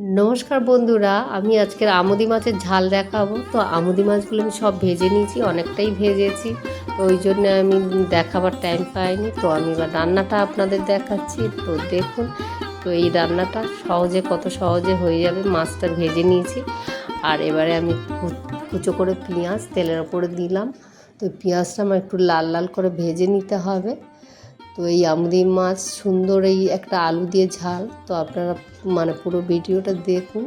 নমস্কার বন্ধুরা, আমি আজকের আমুদি মাছের ঝাল দেখাবো। তো আমুদি মাছগুলো আমি সব ভেজে নিয়েছি, অনেকটাই ভেজেছি। তো ওই জন্য আমি দেখাবার টাইম পাইনি। তো আমি এবার রান্নাটা আপনাদের দেখাচ্ছি। তো দেখুন, তো এই রান্নাটা সহজে, কত সহজে হয়ে যাবে মাছটা ভেজে নিয়েছি। আর এবারে আমি কুচো করে পেঁয়াজ তেলের ওপরে দিলাম। তো পেঁয়াজটা আমার একটু লাল লাল করে ভেজে নিতে হবে। তো এই আমুদি মাছ সুন্দর এই একটা আলু দিয়ে ঝাল, তো আপনারা মানে পুরো ভিডিওটা দেখুন।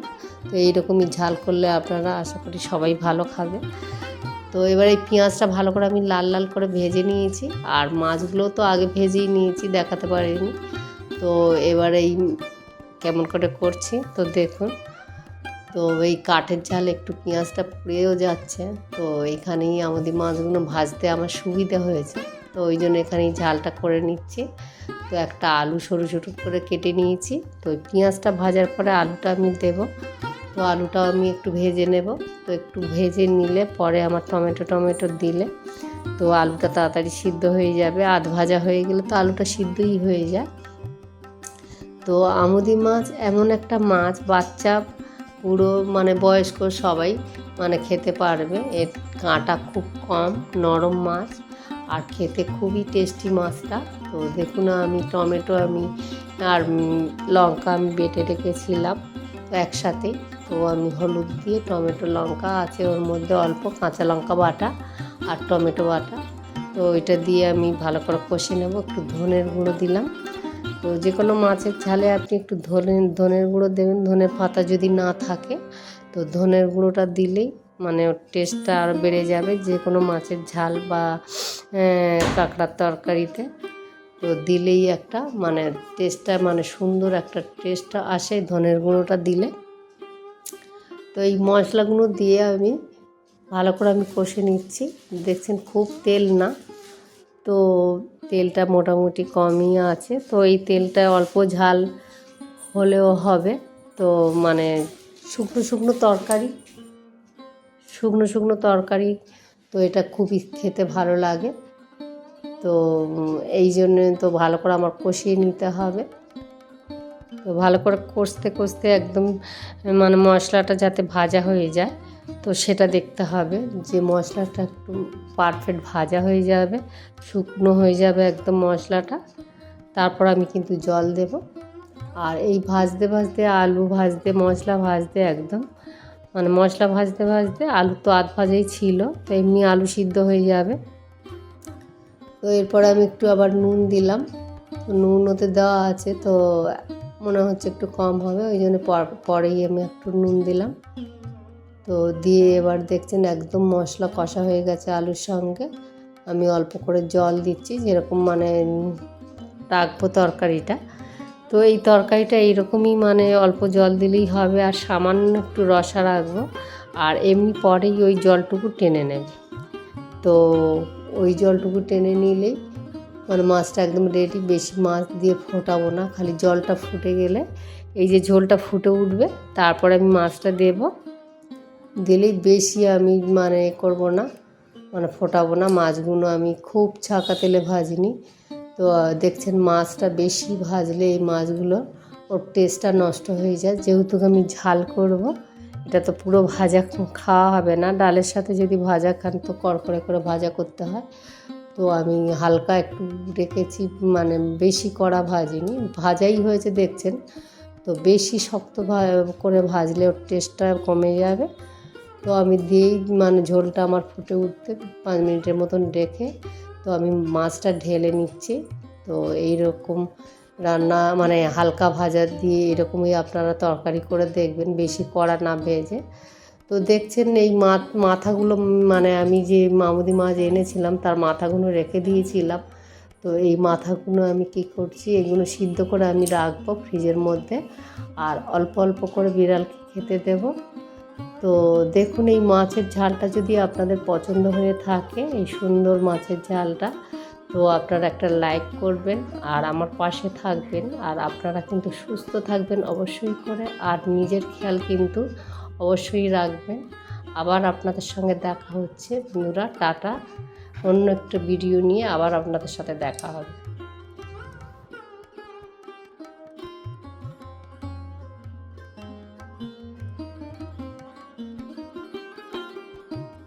তো এইরকমই ঝাল করলে আপনারা আশা করি সবাই ভালো খাবে। তো এবার এই পেঁয়াজটা ভালো করে আমি লাল লাল করে ভেজে নিয়েছি। আর মাছগুলো তো আগে ভেজেই নিয়েছি, দেখাতে পারিনি। তো এবার এই কেমন করে করছি, তো দেখুন। তো এই কাঠের ঝাল একটু পেঁয়াজটা পুড়েও যাচ্ছে। তো এইখানেই আমাদের মাছগুলো ভাজতে আমার সুবিধা হয়েছে। তো ওই জন্য এখানে ঝালটা করে নিচ্ছি। তো একটা আলু সরু সরু করে কেটে নিয়েছি। তো ওই পেঁয়াজটা ভাজার পরে আলুটা আমি দেব। তো আলুটাও আমি একটু ভেজে নেব। তো একটু ভেজে নিলে পরে আমার টমেটো টমেটো দিলে তো আলুটা তাড়াতাড়ি সিদ্ধ হয়ে যাবে। আধ ভাজা হয়ে গেলে তো আলুটা সিদ্ধই হয়ে যায়। তো আমুদি মাছ এমন একটা মাছ, বাচ্চা পুরো মানে বয়স্ক সবাই মানে খেতে পারবে। এর কাঁটা খুব কম, নরম মাছ। আর খেতে খুবই টেস্টি মাছটা। তো দেখুন আমি টমেটো আমি আর লঙ্কা আমি বেটে রেখেছিলাম তো একসাথে। তো আমি হলুদ দিয়ে টমেটো লঙ্কা আছে ওর মধ্যে অল্প কাঁচা লঙ্কা বাটা আর টমেটো বাটা। তো ওইটা দিয়ে আমি ভালো করে কষে নেব, একটু ধনের গুঁড়ো দিলাম। তো যে কোনো মাছের ঝালে আপনি একটু ধনে, ধনের গুঁড়ো দেবেন ধনের পাতা যদি না থাকে, তো ধনের গুঁড়োটা দিলেই মানে টেস্টটা আরও বেড়ে যাবে যে কোনো মাছের ঝাল বা কাঁকড়ার তরকারিতে। তো দিলেই একটা মানে টেস্টটা মানে সুন্দর একটা টেস্টটা আসে ধনের গুঁড়োটা দিলে। তো এই মশলাগুলো দিয়ে আমি ভালো করে আমি কষে নিচ্ছি। দেখছেন খুব তেল না। তো তেলটা মোটামুটি কমই আছে। তো এই তেলটা অল্প ঝাল হলেও হবে। তো মানে শুকনো শুকনো তরকারি। শুকনো শুকনো তরকারি, তো এটা খুবই খেতে ভালো লাগে। তো এই জন্য তো ভালো করে আমার কষিয়ে নিতে হবে। তো ভালো করে কষতে কষতে একদম মানে মশলাটা যাতে ভাজা হয়ে যায়, তো সেটা দেখতে হবে যে মশলাটা একটু পারফেক্ট ভাজা হয়ে যাবে, শুকনো হয়ে যাবে একদম মশলাটা। তারপর আমি কিন্তু জল দেব। আর এই ভাজতে ভাজতে আলু ভাজতে, মশলা ভাজতে একদম মানে মশলা ভাজতে ভাজতে আলু তো আধ ভাজাই ছিল, তো এমনি আলু সিদ্ধ হয়ে যাবে। তো এরপর আমি একটু আবার নুন দিলাম। নুন ওতে দেওয়া আছে, তো মনে হচ্ছে একটু কম হবে, ওই জন্য পর- পরেই আমি একটু নুন দিলাম। তো দিয়ে এবার দেখছেন একদম মশলা কষা হয়ে গেছে আলুর সঙ্গে। আমি অল্প করে জল দিচ্ছি, যেরকম মানে রাখব তরকারিটা। তো এই তরকারিটা এইরকমই মানে অল্প জল দিলেই হবে আর সামান্য একটু রসা রাখব। আর এমনি পরেই ওই জলটুকু টেনে নেবে। তো ওই জলটুকু টেনে নিলেই মানে মাছটা একদম রেডি বেশি মাছ দিয়ে ফোটাবো না, খালি জলটা ফুটে গেলে এই যে ঝোলটা ফুটে উঠবে, তারপরে আমি মাছটা দেবো। দিলেই বেশি আমি মানে করব না মানে ফোটাবো না। মাছগুলো আমি খুব ছাকা তেলে ভাজিনি। তো দেখছেন মাছটা বেশি ভাজলে এই মাছগুলো, ওর টেস্টটা নষ্ট হয়ে যায়। যেহেতু আমি ঝাল করব, এটা তো পুরো ভাজা খাওয়া হবে না। ডালের সাথে যদি ভাজা খান তো কড়কড়ে করে ভাজা করতে হয়। তো আমি হালকা একটু রেখেছি মানে বেশি কড়া ভাজিনি। ভাজাই হয়েছে দেখছেন। তো বেশি শক্ত করে ভাজলে ওর টেস্টটা কমে যাবে। তো আমি দিয়েই মানে ঝোলটা আমার ফুটে উঠতে পাঁচ মিনিটের মতন রেখে তো আমি মাছটা ঢেলে নিচ্ছি। তো এই রকম রান্না মানে হালকা ভাজা দিয়ে এরকমই আপনারা তরকারি করে দেখবেন, বেশি কড়া না ভেজে। তো দেখছেন এই মাথাগুলো মানে আমি যে মামুদি মাছ এনেছিলাম, তার মাথাগুলো রেখে দিয়েছিলাম। তো এই মাথাগুলো আমি কি করছি, এগুলো সিদ্ধ করে আমি রাখব ফ্রিজের মধ্যে। আর অল্প অল্প করে বিড়ালকে খেতে দেবো। তো দেখুন, এই মাছের ঝালটা যদি আপনাদের পছন্দ হয়ে থাকে, এই সুন্দর মাছের ঝালটা, তো আপনারা একটা লাইক করবেন আর আমার পাশে থাকবেন। আর আপনারা কিন্তু সুস্থ থাকবেন অবশ্যই করে, আর নিজের খেয়াল কিন্তু অবশ্যই রাখবেন। আবার আপনাদের সঙ্গে দেখা হচ্ছে, বন্ধুরা, টাটা। অন্য একটা ভিডিও নিয়ে আবার আপনাদের সাথে দেখা হবে।